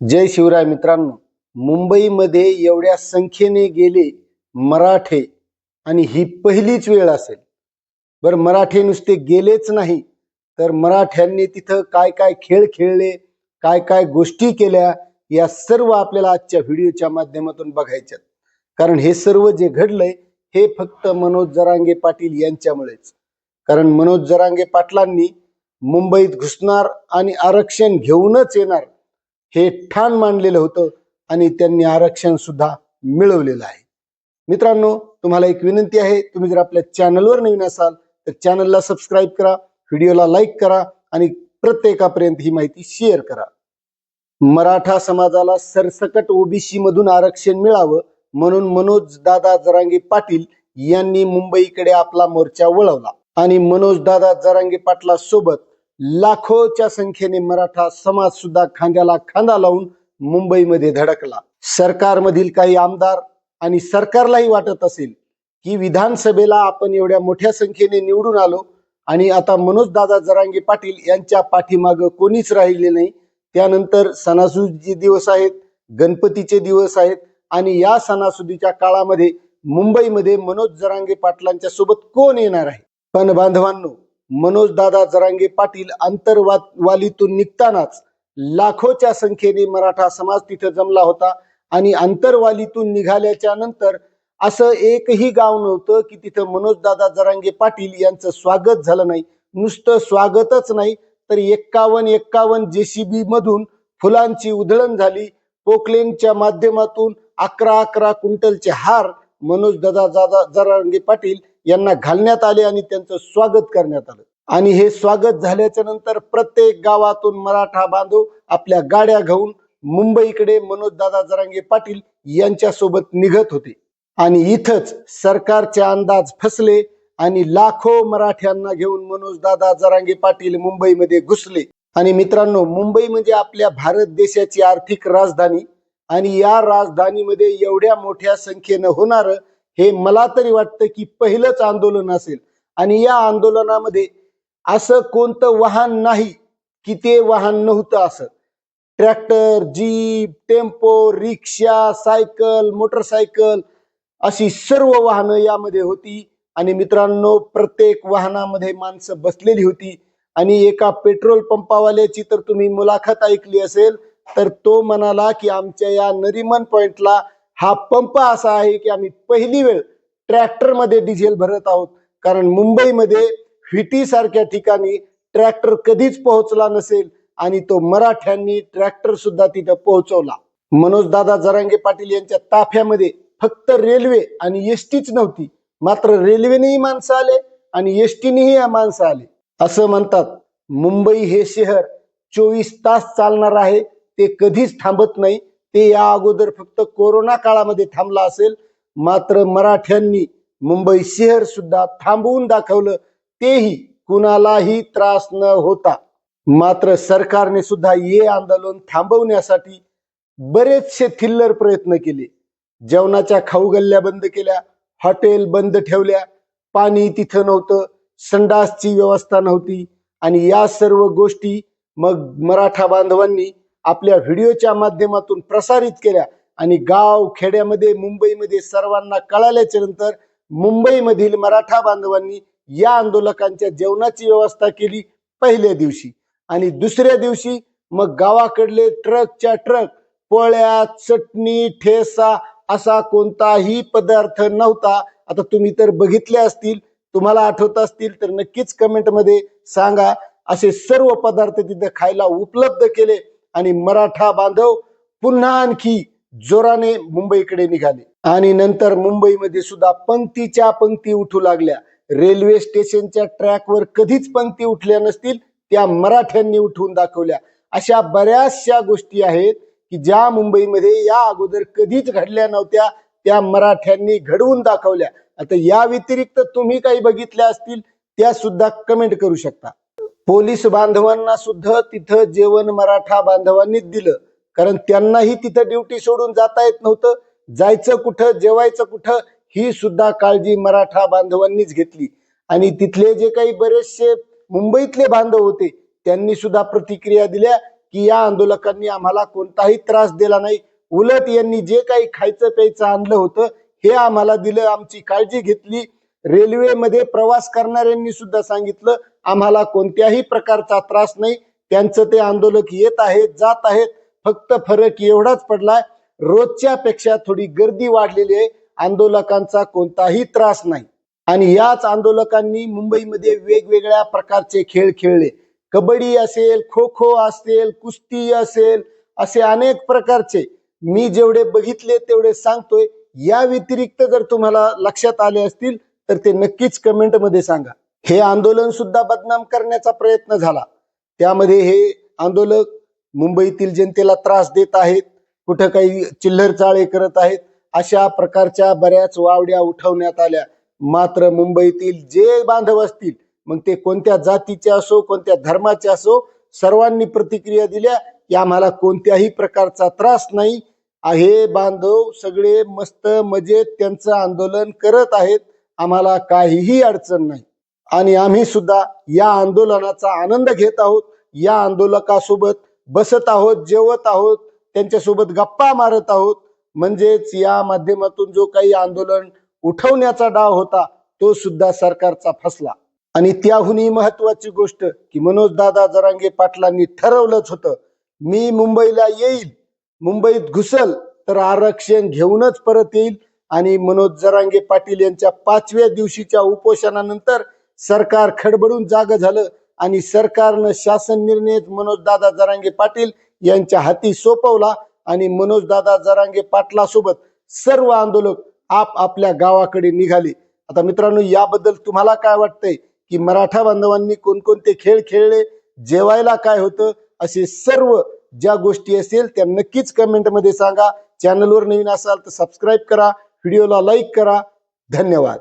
जय शिवराय मित्रांनो. मुंबईमध्ये एवढ्या संख्येने गेले मराठे आणि ही पहिलीच वेळ असेल. बरं मराठे नुसते गेलेच नाही तर मराठ्यांनी तिथं काय काय खेळ खेळले काय काय गोष्टी केल्या या सर्व आपल्याला आजच्या व्हिडिओच्या माध्यमातून बघायच्यात. कारण हे सर्व जे घडलंय हे फक्त मनोज जरांगे पाटील यांच्यामुळेच. कारण मनोज जरांगे पाटलांनी मुंबईत घुसणार आणि आरक्षण घेऊनच येणार हे ठाण मांडलेलं होतं आणि त्यांनी आरक्षण सुद्धा मिळवलेलं आहे. मित्रांनो तुम्हाला एक विनंती आहे तुम्ही जर आपल्या चॅनलवर नवीन असाल तर चॅनलला सबस्क्राईब करा व्हिडिओला लाईक करा आणि प्रत्येकापर्यंत ही माहिती शेअर करा. मराठा समाजाला सरसकट ओबीसी मधून आरक्षण मिळावं म्हणून मनोज दादा जरांगे पाटील यांनी मुंबईकडे आपला मोर्चा वळवला आणि मनोज दादा जरांगे पाटला सोबत लाखोच्या संख्येने मराठा समाज सुद्धा खांद्याला खांदा लावून मुंबईमध्ये धडकला. सरकारमधील काही आमदार आणि सरकारलाही वाटत असेल की विधानसभेला आपण एवढ्या मोठ्या संख्येने निवडून आलो आणि आता मनोज दादा जरांगे पाटील यांच्या पाठीमागं कोणीच राहिले नाही. त्यानंतर सणासुदीचे दिवस आहेत गणपतीचे दिवस आहेत आणि या सणासुदीच्या काळामध्ये मुंबईमध्ये मनोज जरांगे पाटलांच्या सोबत कोण येणार आहे? पण बांधवांनो मनोजदादा जरांगे पाटील आंतरवालीतून निघतानाच लाखोच्या संख्येने मराठा समाज तिथं जमला होता आणि आंतरवालीतून निघाल्याच्या नंतर असं एकही गाव नव्हतं की तिथं मनोजदादा जरांगे पाटील यांचं स्वागत झालं नाही. नुसतं स्वागतच नाही तर एक्कावन्न एक्कावन्न जेसीबी मधून फुलांची उधळण झाली. पोकलेनच्या माध्यमातून अकरा अकरा क्विंटलचे हार मनोज जादा दादा जरांगे पाटील यांना घालण्यात आले आणि त्यांचं स्वागत करण्यात आलं. आणि हे स्वागत झाल्याच्यानंतर प्रत्येक गावातून मराठा बांधव आपल्या गाड्या घेऊन मुंबईकडे मनोजदादा जरांगे पाटील यांच्या सोबत निघत होते. आणि इथंच सरकारचे अंदाज फसले आणि लाखो मराठ्यांना घेऊन मनोजदादा जरांगे पाटील मुंबईमध्ये घुसले. आणि मित्रांनो मुंबई म्हणजे आपल्या भारत देशाची आर्थिक राजधानी. आणि या राजधानीमध्ये एवढ्या मोठ्या संख्येनं होणार हे मला तरी वाटतं की पहिलंच आंदोलन असेल. आणि या आंदोलनामध्ये असं कोणतं वाहन नाही की ते वाहन नव्हतं असं. Tractor jeep tempo rickshaw cycle motorcycle अशी सर्व वाहनं यामध्ये होती. आणि मित्रांनो प्रत्येक वाहनामध्ये माणसं बसलेली होती. आणि एका पेट्रोल पंपावाल्याची तर तुम्ही मुलाखत ऐकली असेल तर तो म्हणाला की आमच्या या नरिमन पॉइंटला हा पंप असा आहे की आम्ही पहिली वेळ ट्रॅक्टरमध्ये डिझेल भरत आहोत. कारण मुंबईमध्ये व्हिटी सारख्या ठिकाणी ट्रॅक्टर कधीच पोहोचला नसेल आणि तो मराठ्यांनी ट्रॅक्टर सुद्धा तिथं पोहोचवला. मनोजदादा जरांगे पाटील यांच्या ताफ्यामध्ये फक्त रेल्वे आणि एसटीच नव्हती. मात्र रेल्वेनेही माणसं आले आणि एसटीनेही माणसं आले. असं म्हणतात मुंबई हे शहर चोवीस तास चालणार आहे ते कधीच थांबत नाही ते या अगोदर फक्त कोरोना काळामध्ये थांबला असेल मात्र मराठ्यांनी मुंबई शहर सुद्धा थांबवून दाखवलं तेही कुणालाही त्रास न होता. मात्र सरकारने सुद्धा हे आंदोलन थांबवण्यासाठी बरेचसे थिल्लर प्रयत्न केले. जेवणाच्या खाऊ गल्ल्या बंद केल्या हॉटेल बंद ठेवल्या पाणी तिथं नव्हतं संडासची व्यवस्था नव्हती आणि या सर्व गोष्टी मग मराठा बांधवांनी आपल्या व्हिडिओच्या माध्यमातून प्रसारित केल्या. आणि गाव खेड्यामध्ये मुंबईमध्ये सर्वांना कळाल्याच्या नंतर मुंबईमधील मराठा बांधवांनी या आंदोलकांच्या जेवणाची व्यवस्था केली पहिल्या दिवशी. आणि दुसऱ्या दिवशी मग गावाकडले ट्रकच्या ट्रक पोळ्या चटणी ठेसा असा कोणताही पदार्थ नव्हता. आता तुम्ही तर बघितले असतील तुम्हाला आठवत असतील तर नक्कीच कमेंटमध्ये सांगा. असे सर्व पदार्थ तिथे खायला उपलब्ध केले. आणि मराठा बांधव पुन्हा आणखी जोराने मुंबईकडे निघाले. आणि नंतर मुंबईमध्ये सुद्धा पंक्तीच्या पंक्ती उठू लागल्या. रेल्वे स्टेशनच्या ट्रॅकवर कधीच पंक्ती उठल्या नसतील त्या मराठ्यांनी उठवून दाखवल्या. अशा बऱ्याचशा गोष्टी आहेत की ज्या मुंबईमध्ये या अगोदर कधीच घडल्या नव्हत्या त्या मराठ्यांनी घडवून दाखवल्या. आता या व्यतिरिक्त तुम्ही काही बघितल्या असतील त्या सुद्धा कमेंट करू शकता. पोलीस बांधवांना सुद्धा तिथं जेवण मराठा बांधवांनीच दिलं. कारण त्यांनाही तिथं ड्युटी सोडून जाता येत नव्हतं. जायचं कुठं जेवायचं कुठं ही सुद्धा काळजी मराठा बांधवांनीच घेतली. आणि तिथले जे काही बरेचसे मुंबईतले बांधव होते त्यांनी सुद्धा प्रतिक्रिया दिल्या की या आंदोलकांनी आम्हाला कोणताही त्रास दिला नाही. उलट यांनी जे काही खायचं प्यायचं आणलं होतं हे आम्हाला दिलं आमची काळजी घेतली. रेल्वेमध्ये प्रवास करणाऱ्यांनी सुद्धा सांगितलं आम्हाला कोणत्याही प्रकारचा त्रास नाही. त्यांचं ते आंदोलक येत आहेत जात आहेत. फक्त फरक एवढाच पडलाय रोजच्या पेक्षा थोडी गर्दी वाढलेली आहे. आंदोलकांचा कोणताही त्रास नाही. आणि याच आंदोलकांनी मुंबईमध्ये वेगवेगळ्या प्रकारचे खेळ खेळले. कबड्डी असेल खो खो असेल कुस्ती असेल असे अनेक प्रकारचे. मी जेवढे बघितले तेवढे सांगतोय. या व्यतिरिक्त जर तुम्हाला लक्षात आले असतील तर ते नक्कीच कमेंटमध्ये सांगा. हे आंदोलन सुद्धा बदनाम करण्याचा प्रयत्न झाला. त्यामध्ये हे आंदोलक मुंबईतील जनतेला त्रास देत आहेत कुठं काही चिल्लर चाळे करत आहेत अशा प्रकारच्या बऱ्याच वावड्या उठवण्यात आल्या. मात्र मुंबईतील जे बांधव असतील मग ते कोणत्या जातीचे असो कोणत्या धर्माचे असो सर्वांनी प्रतिक्रिया दिल्या. की आम्हाला कोणत्याही प्रकारचा त्रास नाही. हे बांधव सगळे मस्त मजेत त्यांचं आंदोलन करत आहेत. आम्हाला काहीही अडचण नाही. आणि आम्ही सुद्धा या आंदोलनाचा आनंद घेत आहोत. या आंदोलकासोबत बसत आहोत जेवत आहोत त्यांच्यासोबत गप्पा मारत आहोत. म्हणजेच या माध्यमातून जो काही आंदोलन उठवण्याचा डाव होता तो सुद्धा सरकारचा फसला. आणि त्याहूनही महत्वाची गोष्ट की मनोज दादा जरांगे पाटलांनी ठरवलंच होतं मी मुंबईला येईल मुंबईत घुसल तर आरक्षण घेऊनच परत येईल. आणि मनोज जरांगे पाटील यांच्या पाचव्या दिवशीच्या उपोषणानंतर सरकार खडबडून जाग झालं आणि सरकारनं शासन निर्णय मनोजदादा जरांगे पाटील यांच्या हाती सोपवला आणि मनोजदादा जरांगे पाटलासोबत सर्व आंदोलक आप आपल्या गावाकडे निघाले. आता मित्रांनो याबद्दल तुम्हाला काय वाटतंय की मराठा बांधवांनी कोणकोणते खेळ खेळले जेवायला काय होतं असे सर्व ज्या गोष्टी असेल त्या नक्कीच कमेंटमध्ये सांगा. चॅनलवर नवीन असाल तर सबस्क्राईब करा व्हिडिओला लाईक करा. धन्यवाद.